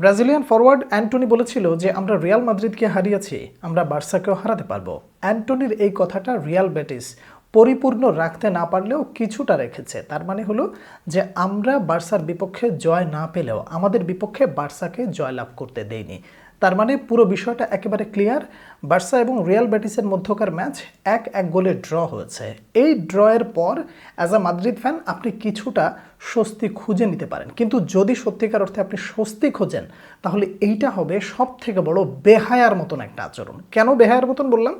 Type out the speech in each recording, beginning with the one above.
Brazilian forward Antony বলেছিল যে, আমরা রিয়াল মাদ্রিদকে হারিয়েছি, আমরা বার্সাকেও হারাতে পারব। অ্যান্টনির এই কথাটা রিয়াল বেটিস পরিপূর্ণ রাখতে না পারলেও কিছুটা রেখেছে। তার মানে হলো যে, আমরা বার্সার বিপক্ষে জয় না পেলেও আমাদের বিপক্ষে বার্সাকে জয়লাভ করতে দেয়নি তার মানে পুরো বিষয়টা একেবারে ক্লিয়ার বার্সা এবং রিয়াল ব্যাটিসের মধ্যকার ম্যাচ এক এক গোলে ড্র হয়েছে। এই ড্রয়ের পর অ্যাজ আ মাদ্রিদ ফ্যান আপনি কিছুটা স্বস্তি খুঁজে নিতে পারেন। কিন্তু যদি সত্যিকার অর্থে আপনি স্বস্তি খোঁজেন, তাহলে এইটা হবে সব থেকে বড় বেহায়ার মতন একটা আচরণ। কেন বেহায়ার মতন বললাম?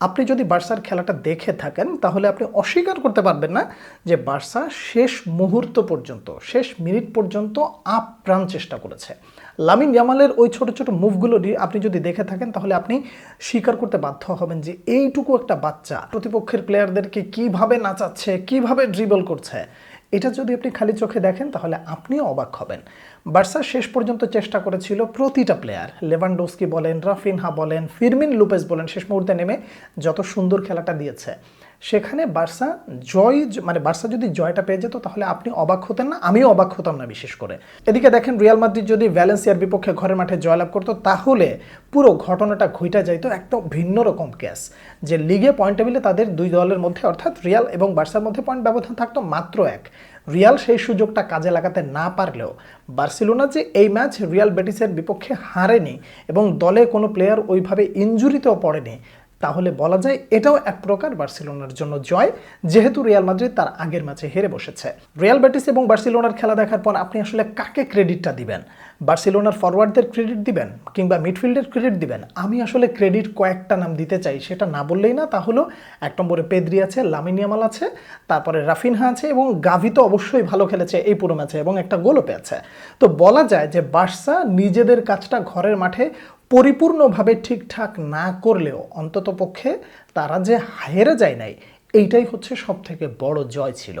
আপনি যদি বার্সার খেলাটা দেখে থাকেন, তাহলে আপনি অস্বীকার করতে পারবেন না যে বার্সা শেষ মুহূর্ত পর্যন্ত, শেষ মিনিট পর্যন্ত আপ্রাণ চেষ্টা করেছে। লামিন জামালের ওই ছোট ছোট মুভগুলো আপনি যদি দেখে থাকেন, তাহলে আপনি স্বীকার করতে বাধ্য হবেন যে এইটুকু একটা বাচ্চা। প্রতিপক্ষের প্লেয়ারদেরকে কীভাবে নাচাচ্ছে, কীভাবে ড্রিবল করছে এটা যদি আপনি খালি চোখে দেখেন, তাহলে আপনিও অবাক হবেন। বার্সা শেষ পর্যন্ত চেষ্টা করেছিল প্রতিটা প্লেয়ার লেভানডোস্কি বলেন, রাফিনহা বলেন, ফিরমিন লুপেস বলেন, শেষ মুহূর্তে নেমে যত সুন্দর খেলাটা দিয়েছে। সেখানে বার্সা জয় মানে বার্সা যদি জয়টা পেয়ে যেত, তাহলে আপনি অবাক হতেন না, আমিও অবাক হতাম না বিশেষ করে। এদিকে দেখেন, রিয়াল মাদ্রিদ যদি ভ্যালেন্সিয়ার বিপক্ষে ঘরের মাঠে জয়লাভ করতো, তাহলে পুরো ঘটনাটা ঘইটা যাইতো একটা ভিন্ন রকম কেস যে লিগে পয়েন্ট টেবিলে তাদের দুই দলের মধ্যে, অর্থাৎ রিয়াল এবং বার্সার মধ্যে পয়েন্ট ব্যবধান থাকতো মাত্র এক। রিয়াল সেই সুযোগটা কাজে লাগাতে না পারলেও, বার্সেলোনা যে এই ম্যাচ রিয়াল বেটিসের বিপক্ষে হারেনি এবং দলে কোনো প্লেয়ার ওইভাবে ইঞ্জুরিতেও পড়েনি তাহলে বলা যায় এটাও এক প্রকার বার্সেলোনার জন্য জয়, যেহেতু রিয়াল মাদ্রিদ তার আগের ম্যাচে হেরে বসেছে। রিয়াল ব্যাটিস এবং বার্সেলোনার খেলা দেখার পর আপনি আসলে কাকে ক্রেডিটটা দিবেন? বার্সেলোনার ফরওয়ার্ডদের ক্রেডিট দিবেন কিংবা মিডফিল্ডের ক্রেডিট দিবেন? আমি আসলে ক্রেডিট কয়েকটা নাম দিতে চাই, সেটা না বললেই না। তাহলে এক নম্বরে পেদ্রি আছে লামিনিয়ামাল আছে, তারপরে রাফিনহা আছে এবং গাভি তো অবশ্যই ভালো খেলেছে এই পুরো ম্যাচে এবং একটা গোলও পেয়েছে। তো বলা যায় যে বার্সা নিজেদের কাজটা ঘরের মাঠে পরিপূর্ণভাবে ঠিকঠাক না করলেও অন্তত পক্ষে তারা যে হেরে যায় নাই, এইটাই হচ্ছে সব থেকে বড় জয় ছিল।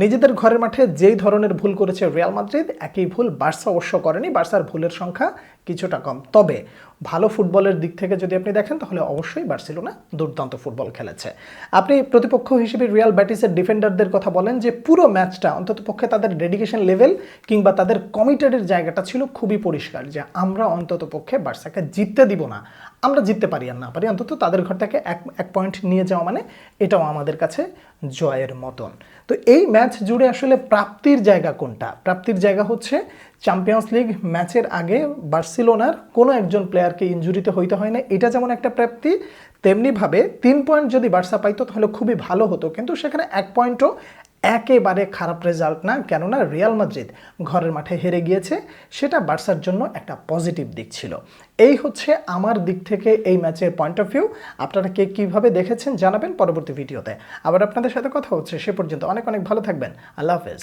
নিজেদের ঘরের মাঠে যেই ধরনের ভুল করেছে রিয়াল মাদ্রিদ, একই ভুল বার্সা অবশ্য করেনি, বার্সার ভুলের সংখ্যা কিছুটা কম। তবে ভালো ফুটবলের দিক থেকে যদি আপনি দেখেন, তাহলে অবশ্যই বার্সেলোনা দুর্দান্ত ফুটবল খেলেছে। আপনি প্রতিপক্ষ হিসেবে রিয়াল ব্যাটিসের ডিফেন্ডারদের কথা বলেন যে, পুরো ম্যাচটা অন্তত পক্ষে তাদের ডেডিকেশন লেভেল কিংবা তাদের কমিটেডের জায়গাটা ছিল খুবই পরিষ্কার যে, আমরা অন্তত পক্ষে বার্সাকে জিততে দিব না। আমরা জিততে পারি আর না পারি, অন্তত তাদের ঘর থেকে এক এক পয়েন্ট নিয়ে যাওয়া মানে এটাও আমাদের কাছে জয়ের মতন। তো এই ম্যাচ জুড়ে আসলে প্রাপ্তির জায়গা কোনটা? প্রাপ্তির জায়গা হচ্ছে চ্যাম্পিয়ন্স লিগ ম্যাচের আগে বার্সিলোনার কোনো একজন প্লেয়ারকে ইঞ্জুরিতে হইতে হয় না এটা যেমন একটা প্রাপ্তি তেমনিভাবে তিন পয়েন্ট যদি বার্সা পাইতো তাহলে খুবই ভালো হতো। কিন্তু সেখানে এক পয়েন্টও একেবারে খারাপ রেজাল্ট না, কেননা রিয়াল মাদ্রিদ ঘরের মাঠে হেরে গিয়েছে। সেটা বার্সার জন্য একটা পজিটিভ দিক ছিল। এই হচ্ছে আমার দিক থেকে এই ম্যাচের পয়েন্ট অফ ভিউ আপনারা কে কীভাবে দেখেছেন জানাবেন পরবর্তী ভিডিওতে। আবার আপনাদের সাথে কথা হচ্ছে, সে পর্যন্ত অনেক অনেক ভালো থাকবেন। আল্লাহ হাফেজ।